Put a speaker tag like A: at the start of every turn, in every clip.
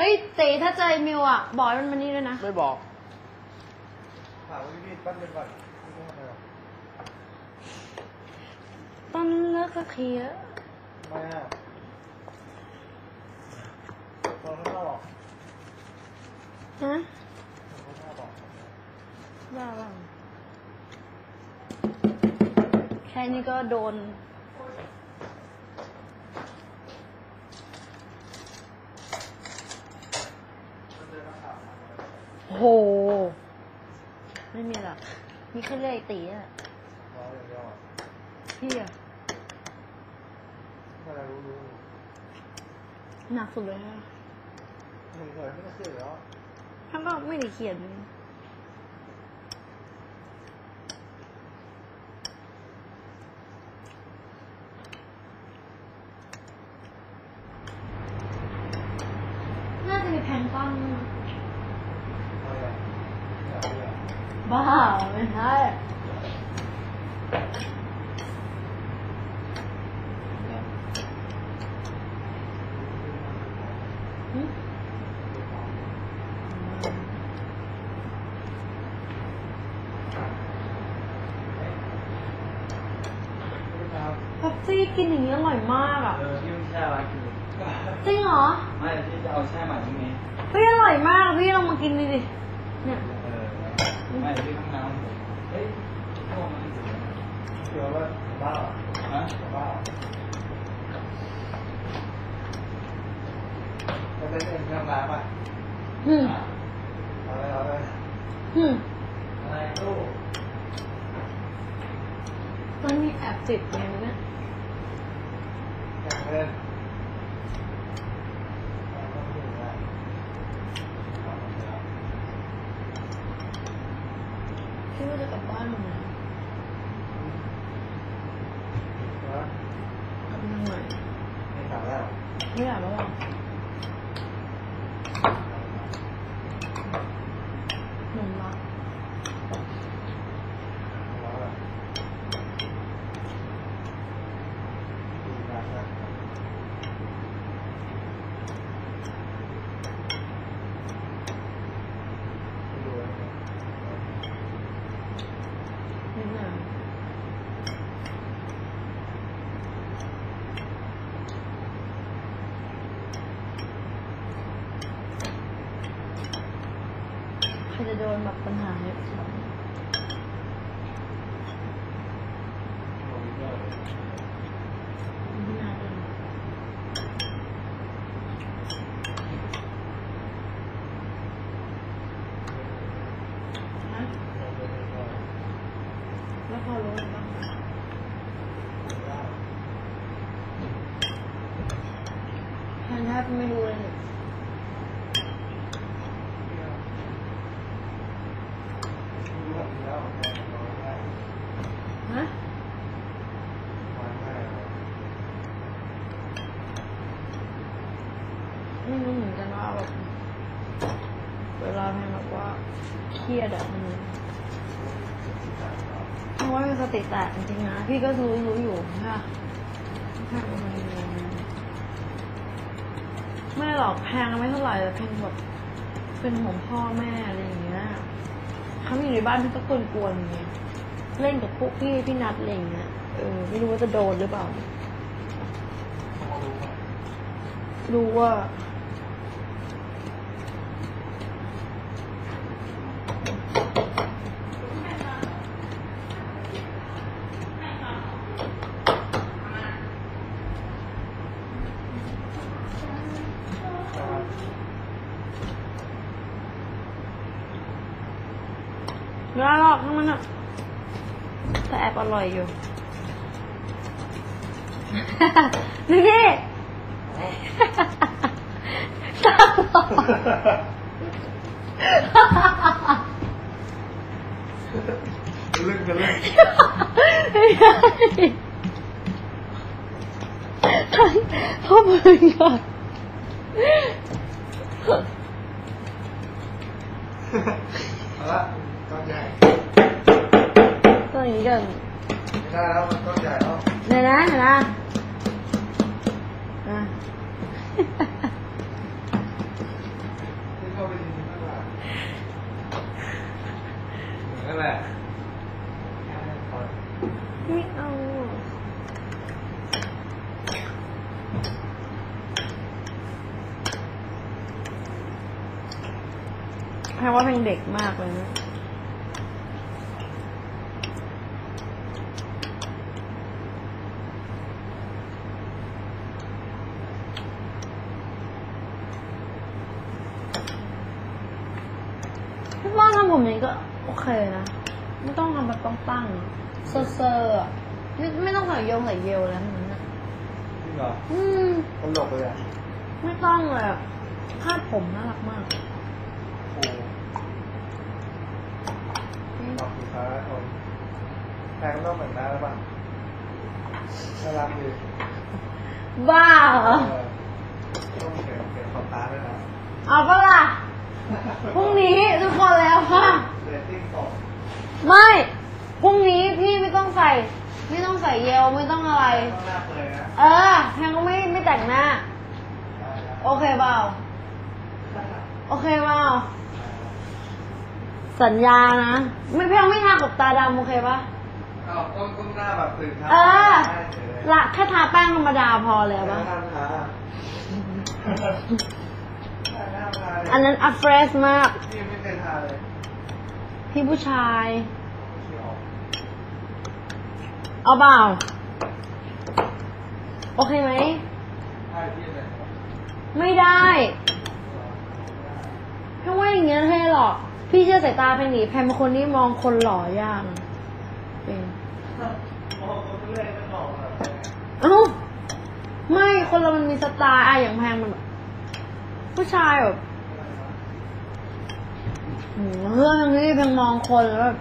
A: เฮ้ยเต๋ถ้าเจอไอ้มิวอะ บอกให้มันมานี่ด้วยนะ
B: ไม่บอก
C: ถามว่าพี่ปั้นเป็นก่อนพี่ต้องทำอะไรหรอ
A: ตอนเลิกกับเคลียร์
C: ไม่อะตอนข้างนอกหรอก
A: ฮะ
C: ตอนข้างนอกบอก
A: บ้าบ้าแค่นี้ก็โดน โห ไม่มีหรอกมีแค่เลื่อยตีอะ
C: รออย่างเดียวอะ
A: พี่อะ
C: ไม่ได้รู้รู้
A: หนักสุดเลยฮะ
C: หนึ่งเคยไม่ได้เคยแล้ว
A: ท่านก็ไม่ได้เขียน น่าจะมีแพลงก์ต้อนด้วยนะ
C: อะไรอะอะไรอะ
A: บ้าไม่ใช่หึเป๊ปซี่กินอย่างนี้อร่อยมากอะ
D: เออที่มันแช่ไว้คือ
A: จริงเหรอ
D: ไม่ที่จะเอาแช่ใหม่ตรงนี้
A: เฮ้ยอร่อยมาก พี่ลองมากินดิดิเนี่ย
D: เออไม่ที่ข้างน้ำเฮ้ยพวกมันสุด
C: เดี๋ยวว่าบ้าเหรอ
D: ฮะ
C: บ้าเหรอจะได้เป็นทำงานป่ะ
A: อืม
C: เอาเลยเอาเลย
A: อืม
D: อะไรตู้
A: ตอนนี้แอบจิบไงวะเนี่ย
C: แข่งเล่นเอาต้องนะเอาเอา
A: พี่ว่าจะกลับบ้านมันนะกำลังหน่อย
C: ไม่ถามแล้ว
A: ไม่อยากแล้วหรอนุ่มรัก
C: เอาละดูนะนะดูนะ
A: นิดหน่อยใครจะโดนแบบปัญหาเนี่ยไม่น่าเลยนะแล้วพอรู้อะไรบ้างแทนแท บไม่รู้เลยฮะไม่รู้เหมือนกันว่าแบบเวลาแพงแบบว่าเครียดอะมันเพราะว่าเป็นสติแตกจริงๆนะ พี่ก็รู้รู้อยู่ใช่ปะแพงมัน ไม่หรอกแพงไม่เท่าไหร่แต่แพงแบบเป็นห่วงพ่อแม่อะไรอย่างเงี้ยเขาอยู่ในบ้านพี่ก็กวนๆอย่างเงี้ยเล่นกับพวกพี่พี่นัดอะไรอย่างเงี้ยเออไม่รู้ว่าจะโดนหรือเปล่า รู้ว่า ไม่ได้หรอก ทั้งมันอะแต่แอบอร่อยอยู่ นี่นี่ตาหลอก
C: เรื่องกันเรื่อง
A: ไม่ได้พ่อมือก่อน
C: เอ ต้องใหญ่
A: ตัวนี้เดิน
C: ไม่ได้แล้วมันต้องใหญ่แล้ว
A: เดี๋ยวนะเดี๋ยวนะอะ ที่เข้าไปดีมากกว่านั่ที่เอาแปลว่าเป็นเด็กมากเลยนะ ก็ โอเคนะ ไม่ต้องทำแบบต้องตั้งๆเซอร์ๆอะไม่ไม่ต้องใส่โยงใส่เยลแล้วทั้งนั้นอะ
C: จริงเหรอ
A: อืม
C: ตลกเลยอะ
A: ไม่ต้องเลยอะคาดผมน่ารักมาก
C: โอ้ขอบคุณครับผมแพงต้องเหมือนน้าแล้วป่ะน่ารักดี
A: บ้าเหรอ
C: เออต้องเขียนเขียนขอบตาด้วยนะ
A: เอาปะล่ะ พรุ่งนี้ทุกคนแล้วค่ะ
C: เรตติ้งตก
A: ไม่พรุ่งนี้พี่ไม่ต้องใส่ ไม่ต้องใส่เยลไม่ต้องอะไร
C: ต้องหน้าเปลยนะ
A: เออแพงก็ไม่ไม่แต่งหน้า โอเคเปล่าโอเคเปล่าสัญญานะ ไม่แพงไม่ทากับตาดำโอเคปะ
C: อ้าวต้องต้องหน้าแบบตื่นเช้า
A: เออ
C: ได้เลย
A: ละแค่ทาแป้งธรรมดาพอแล้วปะ
C: หน้าทาหน้าทาเลย
A: อันนั้นอัฟเฟรชมาก
C: พี่ไม่เคยทาเลย
A: พี่ผู้ชาย เอาเปล่า โอเคไหม ไม่ได้ถ้าว่าอย่างเงี้ยเท่หรอก พี่เชื่อสายตาเพนหนีแพนเป็นคนที่มองคนหล่อยากเป็น
C: มองคนเล่นไม่มองแบบ
A: เอ้าไม่คนเรามันมีสไตล์อะอย่างแพงมันแบบผู้ชายแบบ หืมเรื่องนี้แพงมองคนแล้วแบบ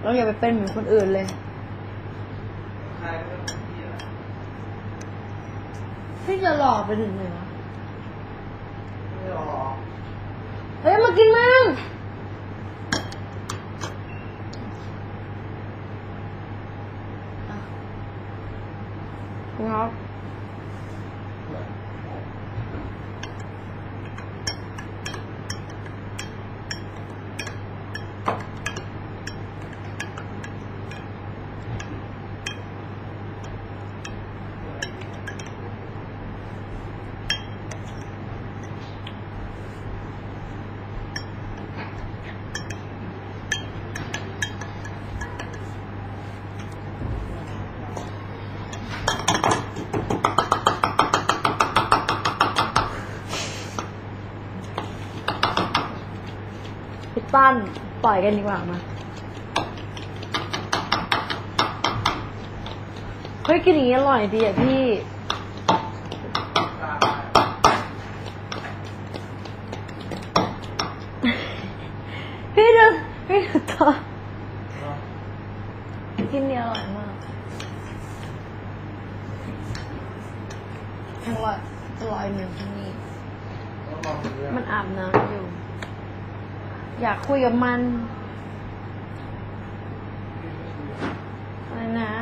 A: เราอย่าไปเป็นเหมือนคนอื่นเลย
C: ใครเป็นพี่อะ
A: พี่จะหล่อไปถึงไหนวะ
C: ไม่ออ
A: เฮ้ย มากินมั่งอะครับ พี่ตั้นปล่อยกันดีกว่ามาเฮ้ยกินอย่างนี้อร่อยดีอะพี่ พี่ดูพี่ดูตัวกินเดียอร่อยมากอร่อยอร่อยเหนึ่งที่นี่มันอาบน้ำอยู่ อยากคุยกับมันอะไรนะ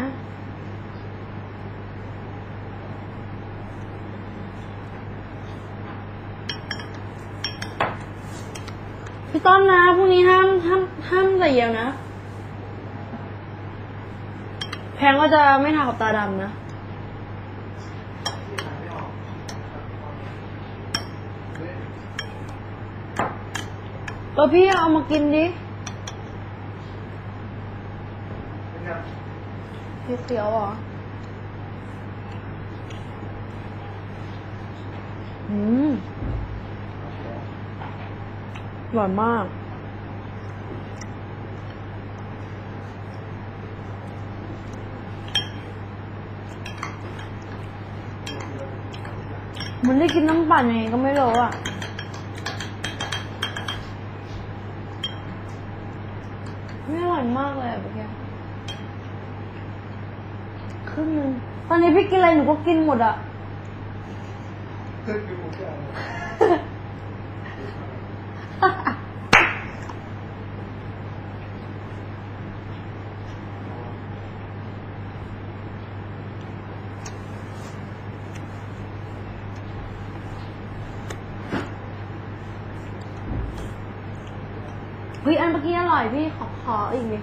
A: พี่ต้นนะพรุ่งนี้ห้ามห้ามห้ามใส่เยลนะ แพงก็จะไม่ทากับตาดำนะ ตัวพี่เอามากินดิ
C: เป็นไง
A: พี่เขียวเหรออืมอร่อยมากเหมันได้กินน้ำปั่นยังไงก็ไม่รู้อะ ไม่อร่อยมากเลยอะเมื่อกี้ค รึ่งนึงตอนนี้พี่กินอะไรหนูก็กินหมดอะ
C: ขึ้นอยู่ทุกอย่าง
A: เฮ้ยอันเมื่อกี้อร่อยพี่ขอขออีกนิด